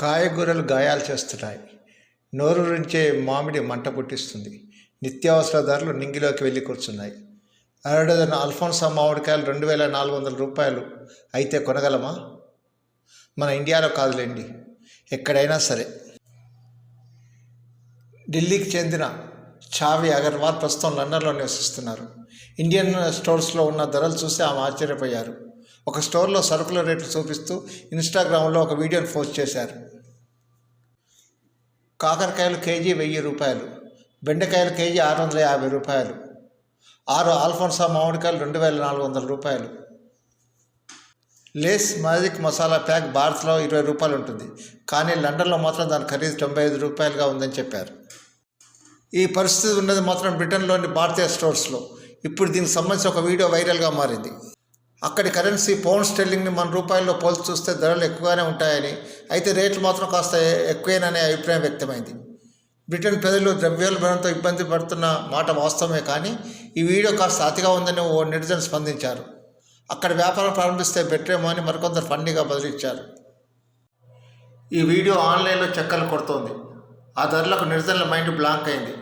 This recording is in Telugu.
కాయగూరలు గాయాలు చేస్తున్నాయి. నోరు నుంచే మామిడి మంట పుట్టిస్తుంది. నిత్యావసర ధరలు నింగిలోకి వెళ్ళి కూర్చున్నాయి. అరడజన్ అల్ఫోన్సా మామిడికాయలు రెండు వేల నాలుగు వందల రూపాయలు అయితే కొనగలమా? మన ఇండియాలో కాదులేండి. ఎక్కడైనా సరే. ఢిల్లీకి చెందిన చావి అగర్వాల్ ప్రస్తుతం లండన్లో నివసిస్తున్నారు ఇండియన్ స్టోర్స్లో ఉన్న ధరలు చూసి ఆమె ఆశ్చర్యపోయారు. ఒక స్టోర్లో సరుకుల రేట్లు చూపిస్తూ ఇన్స్టాగ్రామ్లో ఒక వీడియోని పోస్ట్ చేశారు. కాకరకాయలు కేజీ వెయ్యి రూపాయలు బెండకాయలు కేజీ ఆరు వందల యాభై రూపాయలు ఆరు ఆల్ఫోన్సా మామిడికాయలు రెండు వేల నాలుగు వందల రూపాయలు. లేస్ మ్యాజిక్ మసాలా ప్యాక్ భారత్లో ఇరవై రూపాయలు ఉంటుంది కానీ లండన్లో మాత్రం దాని ఖరీదు తొంభై ఐదు రూపాయలుగా ఉందని చెప్పారు. ఈ పరిస్థితి ఉన్నది మాత్రం బ్రిటన్లోని భారతీయ స్టోర్స్లో. ఇప్పుడు దీనికి సంబంధించి ఒక వీడియో వైరల్గా మారింది. అక్కడి కరెన్సీ పౌండ్ స్టెల్లింగ్ని మన రూపాయల్లో పోల్చి చూస్తే ధరలు ఎక్కువగానే ఉంటాయని అయితే రేట్లు మాత్రం కాస్త ఎక్కువేననే అభిప్రాయం వ్యక్తమైంది. బ్రిటన్ ప్రజలు ద్రవ్యోల్బణంతో ఇబ్బంది పడుతున్న మాట వాస్తవమే కానీ ఈ వీడియో కాస్త అతిగా ఉందని ఓ నెటిజన్ స్పందించారు. అక్కడ వ్యాపారం ప్రారంభిస్తే బెటరేమో అని మరికొందరు ఫండీగా బదిలిచ్చారు. ఈ వీడియో ఆన్లైన్లో చక్కలు కొడుతోంది. ఆ ధరలకు నిర్జనల మైండ్ బ్లాంక్ అయింది.